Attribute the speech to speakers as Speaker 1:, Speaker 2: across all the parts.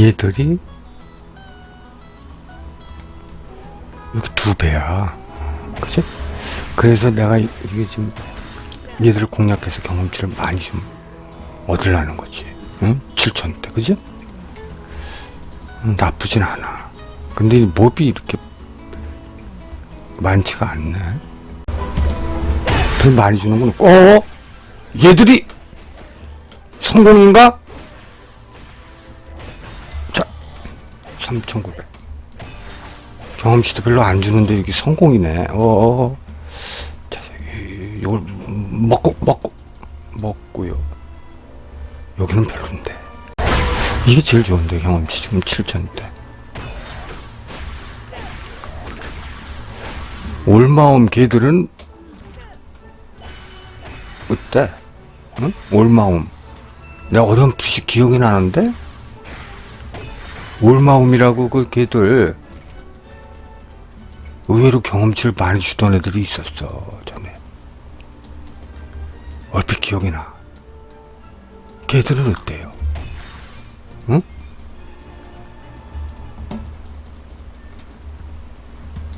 Speaker 1: 얘들이 여기 두 배야. 그치? 그래서 내가 이- 이게 지금 얘들을 공략해서 경험치를 많이 좀 얻으려는 거지. 응? 7천대, 그지? 음, 나쁘진 않아. 근데 이 몹이 이렇게 많지가 않네. 별 많이 주는구나. 어? 얘들이 성공인가? 3,900. 경험치도 별로 안 주는데 여기 성공이네. 어. 자, 이- 이걸 먹고 먹고 먹고요. 여기는 별론데. 이게 제일 좋은데 경험치 지금 7,000대. 올마움 개들은 어때? 응? 올마움. 내가 어렴풋이 기억이 나는데 올마움이라고 그 걔들 의외로 경험치를 많이 주던 애들이 있었어 전에 얼핏 기억이 나 걔들은 어때요? 응?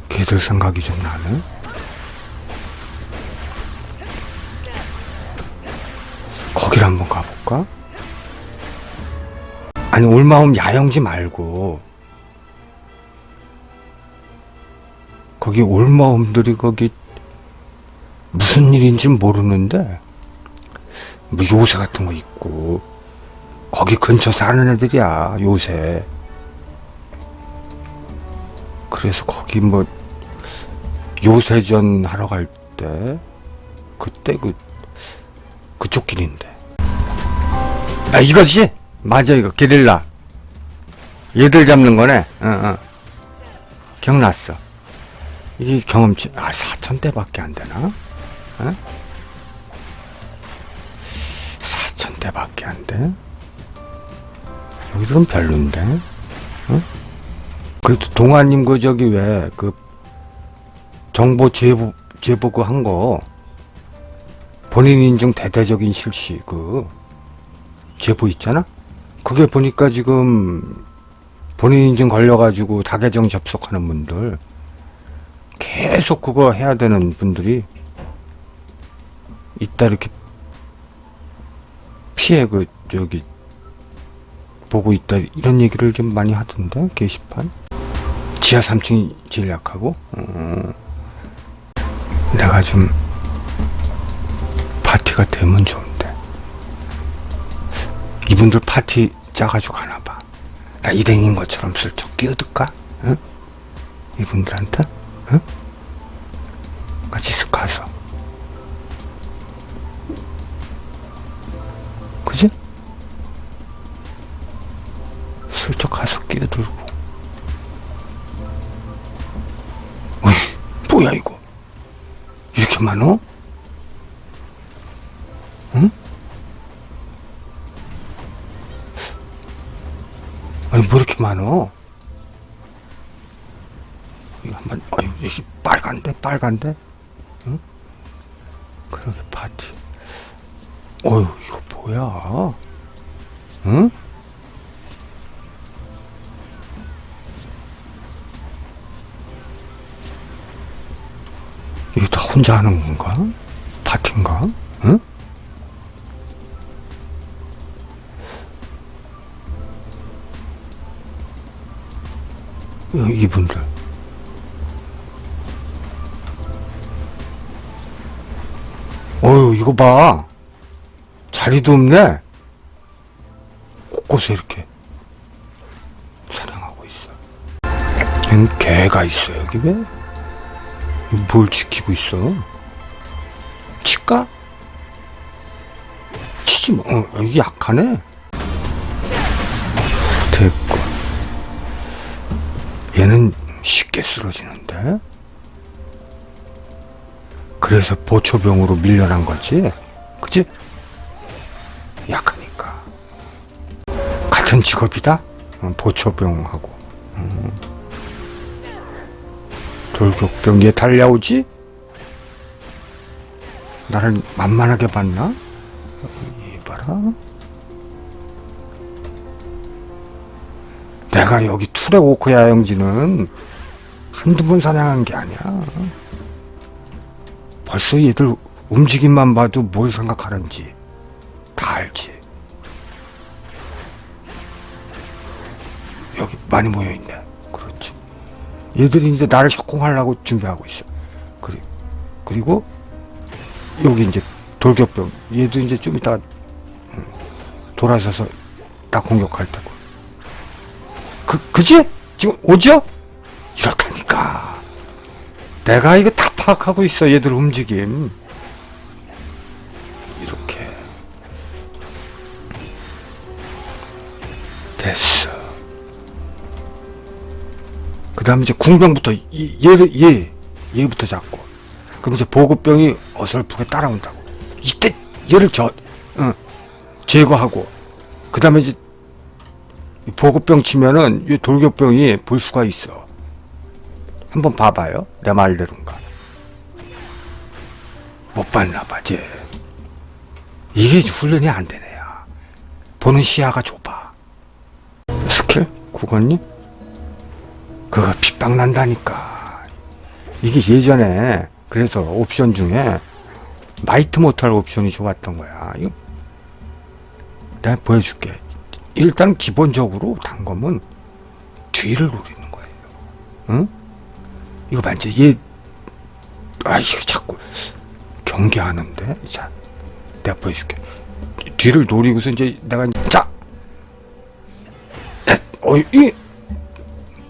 Speaker 1: 걔들 생각이 좀 나네 거기를 한번 가볼까? 아니 올마움 야영지 말고 거기 올마움들이 거기 무슨 일인지 모르는데 뭐 요새 같은 거 있고 거기 근처 사는 애들이야 요새. 그래서 거기 뭐 요새전 하러 갈 때 그때 그 그쪽 길인데. 아 이것이 맞아 이거. 게릴라. 얘들 잡는 거네. 응응 기억났어. 이게 경험치 아 4천대 밖에 안 되나? 어? 4천대 밖에 안돼? 여기서는 별론데? 어? 그래도 동아님 그 저기 왜 그 정보 제보 제보 그한거 본인 인증 대대적인 실시 그 제보 있잖아 그게 보니까 지금 본인 인증 걸려가지고 다계정 접속하는 분들 계속 그거 해야 되는 분들이 있다 이렇게 피해 그 저기 보고 있다 이런 얘기를 좀 많이 하던데 게시판? 지하 3층이 제일 약하고? 어. 내가 좀 파티가 되면 좋은데 이분들 파티 짜가지고 가나봐 나 일행인 것처럼 슬쩍 끼어들까? 응? 이분들한테? 응? 같이 쓱 가서 그지? 슬쩍 가서 끼어들고 어이 뭐야 이거 이렇게 많어? 많어? 이거 한번 이게 빨간데 빨간데 응? 그러게 파티 어휴 이거 뭐야 응? 이거 다 혼자 하는 건가? 파티인가? 응? 이분들 어휴 이거 봐 자리도 없네 곳곳에 이렇게 사냥하고 있어 얜 개가 있어 여기 왜? 뭘 지키고 있어? 칠까? 치지 뭐 어, 여기 약하네 얘는 쉽게 쓰러지는데 그래서 보초병으로 밀려난 거지 그치? 약하니까 같은 직업이다? 어, 보초병하고 음. 돌격병 얘 달려오지? 나를 만만하게 봤나? 이 봐라 내가 여기 투레오크 야영지는 한두 번 사냥한 게 아니야. 벌써 얘들 움직임만 봐도 뭘 생각하는지 다 알지. 여기 많이 모여있네. 그렇지. 얘들이 이제 나를 협공하려고 준비하고 있어. 그리, 그리고 여기 이제 돌격병. 얘도 이제 좀 이따 음, 돌아서서 나 공격할 테고. 그, 그지? 지금 오죠? 이렇다니까. 내가 이거 다 파악하고 있어, 얘들 움직임. 이렇게. 됐어. 그 다음에 이제 궁병부터, 이- 얘를, 얘, 얘부터 잡고. 그럼 이제 보급병이 어설프게 따라온다고. 이때 얘를 저, 어, 제거하고. 그 다음에 이제 이 보급병 치면은 이 돌격병이 볼 수가 있어. 한번 봐봐요. 내 말대로인가. 못 봤나 봐, 쟤. 이게 훈련이 안 되네요. 보는 시야가 좁아. 스킬? 국언니? 그거 핏방 난다니까. 이게 예전에, 그래서 옵션 중에 마이트 못할 옵션이 좋았던 거야. 이거 내가 보여줄게. 일단 기본적으로 단검은 뒤를 노리는 거예요. 응? 이거 봐, 이제 얘, 아, 이거 자꾸 경계하는데? 자, 내가 보여줄게. 뒤를 노리고서 이제 내가, 자! 에, 어, 이,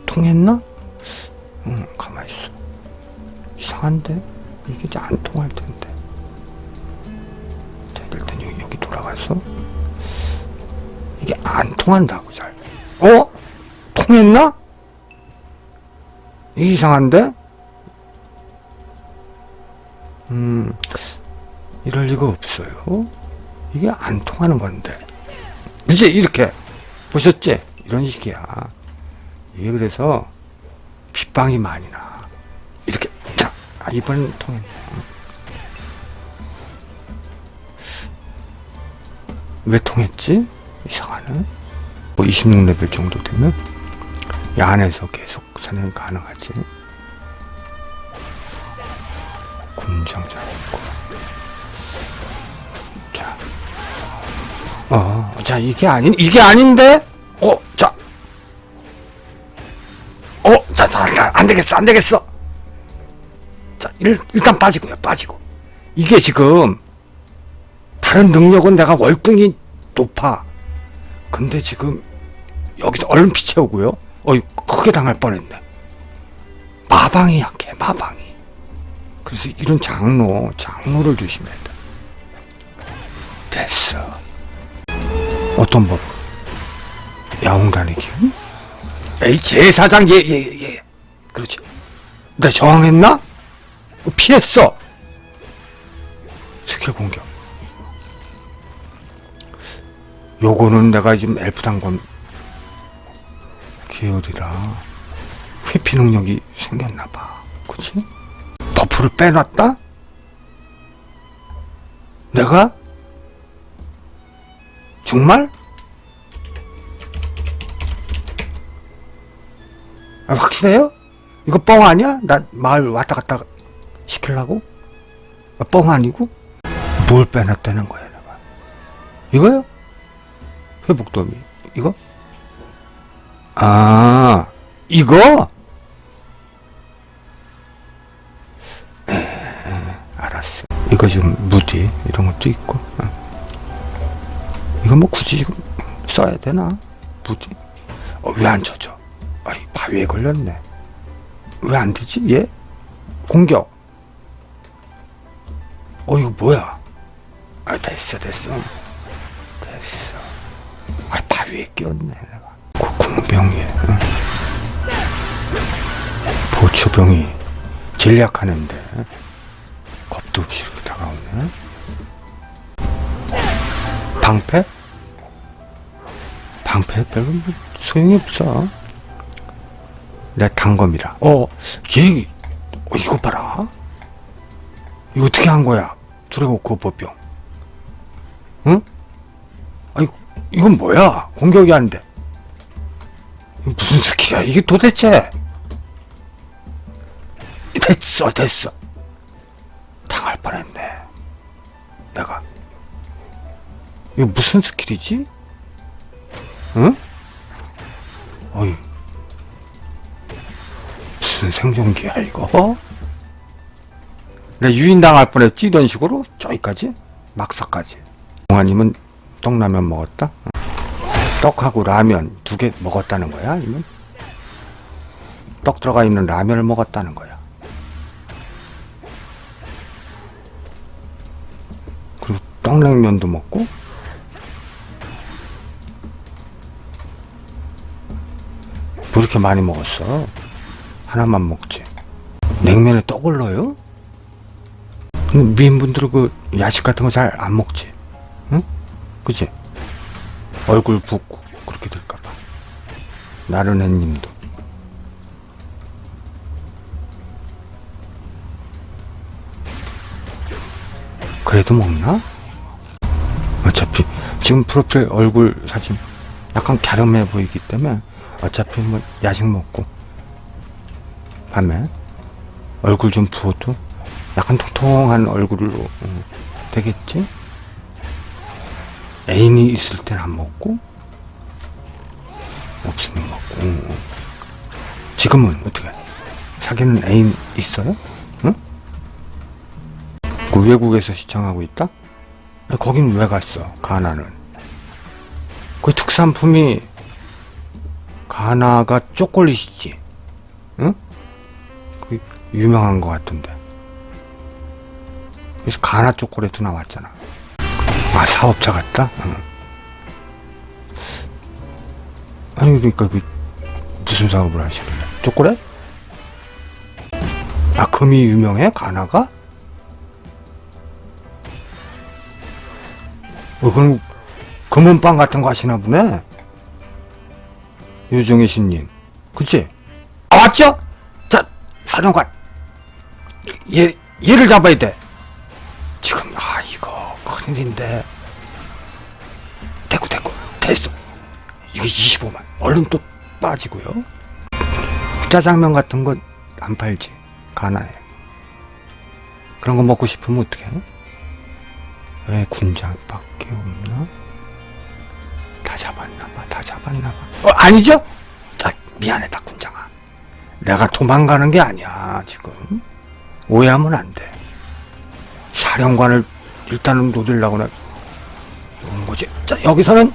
Speaker 1: 통했나? 응, 가만히 있어. 이상한데? 이게 이제 안 통할 텐데. 통한다고 잘. 어? 통했나? 이상한데? 음, 이럴 리가 없어요. 이게 안 통하는 건데. 이제 이렇게 보셨지? 이런 식이야. 이게 그래서 빗방이 많이 나. 이렇게 자, 아, 이번엔 통했네. 왜 통했지? 이상하네. 뭐 26레벨 정도 되면 이 안에서 계속 사냥이 가능하지. 군장자 있고. 자. 어, 자, 이게 아닌, 이게 아닌데? 어, 자. 어, 자, 자, 안, 안 되겠어, 안 되겠어. 자, 일, 일단 빠지고요, 빠지고. 이게 지금, 다른 능력은 내가 월등히 높아. 근데 지금 여기서 얼른 피채우고요. 어이 크게 당할 뻔했네. 마방이 약해 마방이. 그래서 이런 장로 장로를 조심해야 돼. 됐어. 어떤 법? 야옹단의 기운? 에이 제사장 예예 예, 예. 그렇지. 내 저항했나? 피했어. 스킬 공격. 요거는 내가 지금 엘프 단검 계열이라 회피 능력이 생겼나봐. 그치? 버프를 빼놨다? 내가? 정말? 아, 확실해요? 이거 뻥 아니야? 나 마을 왔다 갔다 시키려고? 아, 뻥 아니고? 뭘 빼놨다는 거야, 내가. 이거요? 회복도미 이거? 아 이거? 에, 에, 알았어 이거 지금 무디 이런 것도 있고 어. 이거 뭐 굳이 지금 써야 되나? 무디 어, 왜 안 쳐져? 아이 바위에 걸렸네 왜 안 되지 얘? 공격 어 이거 뭐야 아 됐어 됐어 아, 바위에 끼었네, 내가. 그 궁병이, 응. 보초병이 전략하는데, 겁도 없이 이렇게 다가오네. 방패? 방패 별로 뭐 소용이 없어. 내 단검이라. 어, 얘, 어, 이거 봐라. 이거 어떻게 한 거야? 드래고코 법병. 응? 이건 뭐야? 공격이 안 돼. 무슨 스킬이야 이게 도대체 됐어 됐어 당할 뻔했네 내가 이거 무슨 스킬이지? 응? 어이 무슨 생존기야 이거? 내 유인당할 뻔했지 이런 식으로 저기까지 막사까지 동아님은 떡라면 먹었다? 떡하고 라면 두 개 먹었다는 거야? 아니면 떡 들어가 있는 라면을 먹었다는 거야? 그리고 떡냉면도 먹고 뭐 이렇게 많이 먹었어? 하나만 먹지 냉면에 떡을 넣어요? 미인분들은 그 야식 같은 거 잘 안 먹지 응? 그치? 얼굴 붓고 그렇게 될까봐 나른해님도 그래도 먹나? 어차피 지금 프로필 얼굴 사진 약간 갸름해 보이기 때문에 어차피 뭐 야식 먹고 밤에 얼굴 좀 부어도 약간 통통한 얼굴로 어, 되겠지? 애인이 있을 땐안 먹고 없으면 먹고. 지금은 어떻게 사귀는 애인 있어요? 응? 그 외국에서 시청하고 있다? 거긴 왜 갔어 가나는 그 특산품이 가나가 초콜릿이지 응? 그 유명한 것 같은데 그래서 가나 초콜릿도 나왔잖아 아 사업자 같다? 응. 아니 그러니까 그 무슨 사업을 하시길래 초콜릿? 아 금이 유명해? 가나가? 어 그럼 금은빵 같은 거 하시나 보네 요정의 신님 그치? 아 왔죠? 자 사령관 얘 얘를 잡아야 돼 지금 아 이거 큰일인데 됐어. 이거 25만. 얼른 또 빠지고요. 짜장면 같은 거안 팔지. 가나에 그런 거 먹고 싶으면 어떡해 왜 군장밖에 없나? 다 잡았나 봐 다 잡았나 봐. 어 아니죠? 자 미안하다 군장아. 내가 도망가는 게 아니야 지금. 오해하면 안 돼. 사령관을 일단은 노리려고 나 오는 거지. 자, 여기서는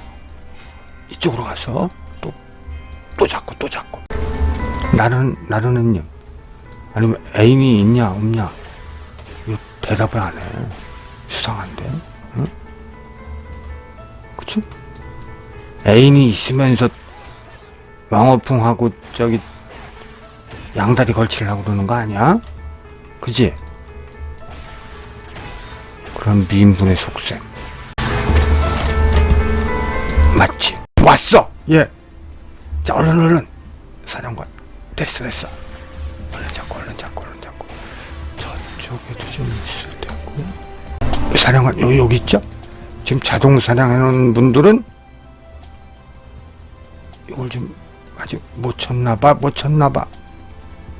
Speaker 1: 이쪽으로 가서 또, 또 잡고, 또 잡고. 나는, 나른은님. 아니면 애인이 있냐, 없냐. 이거 대답을 안 해. 수상한데? 응? 그치? 애인이 있으면서 왕어풍하고 저기 양다리 걸치려고 그러는 거 아니야? 그지? 그런 미인분의 속셈. 왔어! 예. 자, 얼른, 얼른. 사령관. 됐어, 됐어. 얼른 잡고, 얼른 잡고, 얼른 잡고. 저쪽에도 좀 있을 테고. 사령관, 요, 여기 있죠? 지금 자동 사냥해놓은 분들은 이걸 좀 아직 못 쳤나봐, 못 쳤나봐.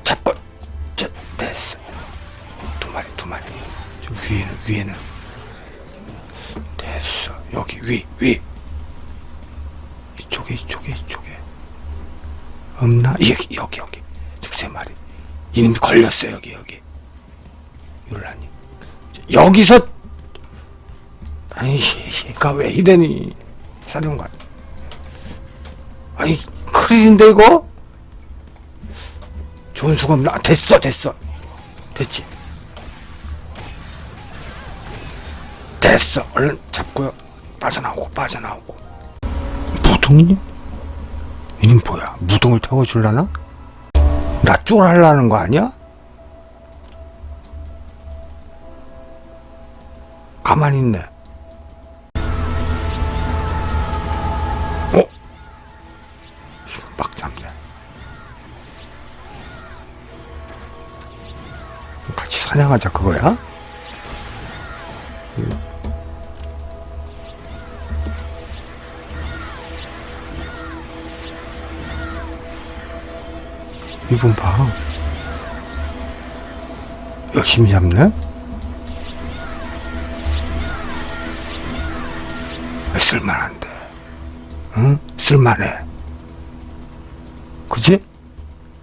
Speaker 1: 잡고, 저, 됐어. 두 마리, 두 마리. 저 위에는, 위에는. 됐어. 여기, 위, 위. 이쪽에, 이쪽에, 이쪽에. 없나? 여기, 여기, 여기. 지금 세 마리. 이놈이 걸렸어, 여기, 여기. 율라님. 여기서, 아니, 얘가 왜 이러니. 사령관. 아니, 큰일인데, 이거? 좋은 수가 없나? 아, 됐어, 됐어. 됐지. 됐어. 얼른 잡고요. 빠져나오고, 빠져나오고. 무동님? 이님 뭐야? 무동을 태워줄라나? 나 쫄하려는 거 아니야? 가만히 있네. 어? 막 잡네. 같이 사냥하자 그거야? 이분 봐. 열심히 잡네? 쓸만한데. 응? 쓸만해. 그지?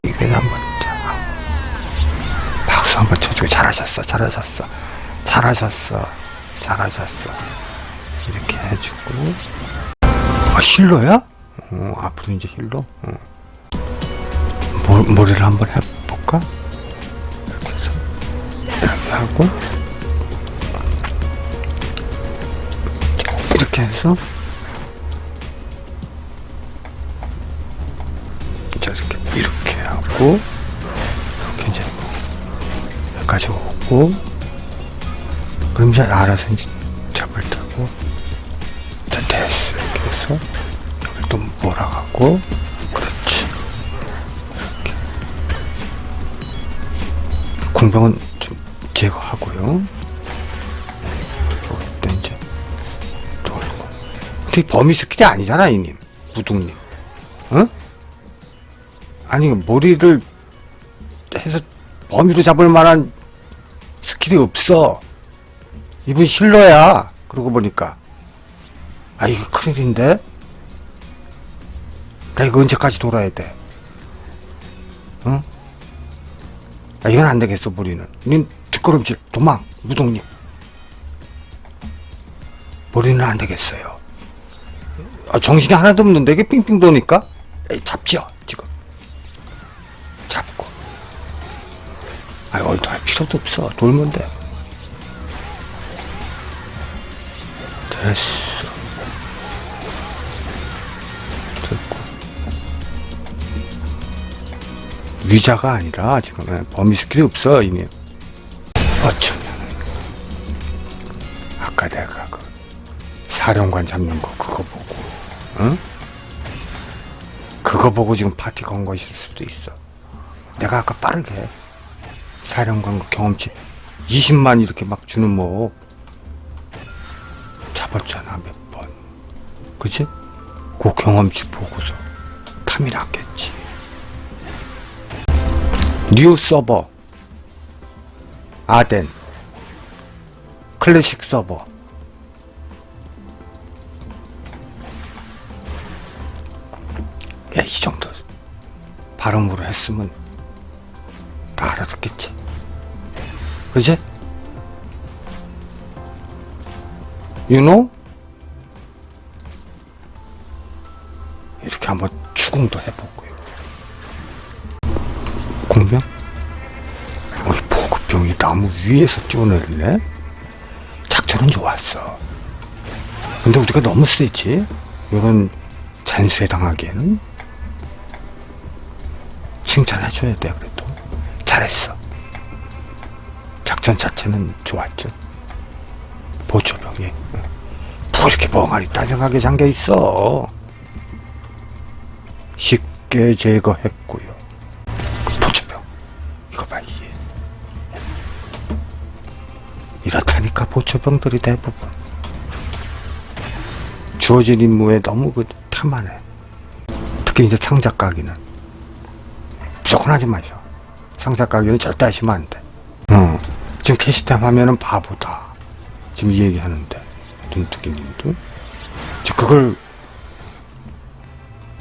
Speaker 1: 이게 한번 자. 박수 한번 쳐주고 잘하셨어, 잘하셨어, 잘하셨어, 잘하셨어. 이렇게 해주고. 아, 힐러야? 어, 앞으로 이제 힐러? 어. 모, 머리를 한번 해볼까? 이렇게 이렇게 하고 이렇게 해서 저렇게 이렇게 하고 이렇게 이제 여기까지 오고 그럼 이제 알아서 이제 궁병은 좀 제거하고요. 여기다 이제 돌고. 근데 범위 스킬이 아니잖아, 이님. 무둥님. 응? 아니, 머리를 해서 범위로 잡을 만한 스킬이 없어. 이분 힐러야. 그러고 보니까. 아, 이거 큰일인데? 나 이거 언제까지 돌아야 돼? 응? 아, 이건 안 되겠어, 머리는. 닌 뒷걸음질, 도망, 무동님. 머리는 안 되겠어요. 아, 정신이 하나도 없는데, 이게 삥삥 도니까? 에이, 잡죠, 지금. 잡고. 아, 얼도 할 필요도 없어. 돌면 돼. 됐어. 위자가 아니라 지금 범위 스킬이 없어 이님 어쩌면. 아까 내가 그 사령관 잡는 거 그거 보고 응? 그거 보고 지금 파티 건 것일 수도 있어. 내가 아까 빠르게 사령관 그 경험치 20만 이렇게 막 주는 뭐 잡았잖아 몇 번. 그치? 그 경험치 보고서 탐이 났겠지 뉴 서버 아덴 클래식 서버 야, 이 정도 발음으로 했으면 다 알아듣겠지 그지? You know? 이 보급병이 나무 위에서 뛰어내리네? 작전은 좋았어. 근데 우리가 너무 세지? 이건 잔수에 당하기에는 칭찬해줘야 돼, 그래도. 잘했어. 작전 자체는 좋았죠. 보초병이. 뭐 이렇게 멍하니 따뜻하게 잠겨있어. 쉽게 제거했고요. 보초병들이 대부분. 주어진 임무에 너무 그 탐하네. 특히 이제 상자 까기는. 무조건 하지 마셔. 상자 까기는 절대 하시면 안돼. 어. 지금 캐시템 하면은 바보다. 지금 이 얘기 하는데. 눈뜨기님도. 지금 그걸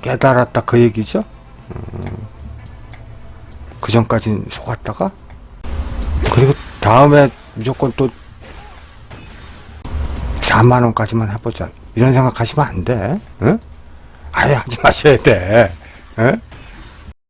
Speaker 1: 깨달았다 그 얘기죠? 그 전까진 속았다가? 그리고 다음에 무조건 또 4만 원까지만 해보자 이런 생각하시면 안 돼. 응? 아예 하지 마셔야 돼. 응?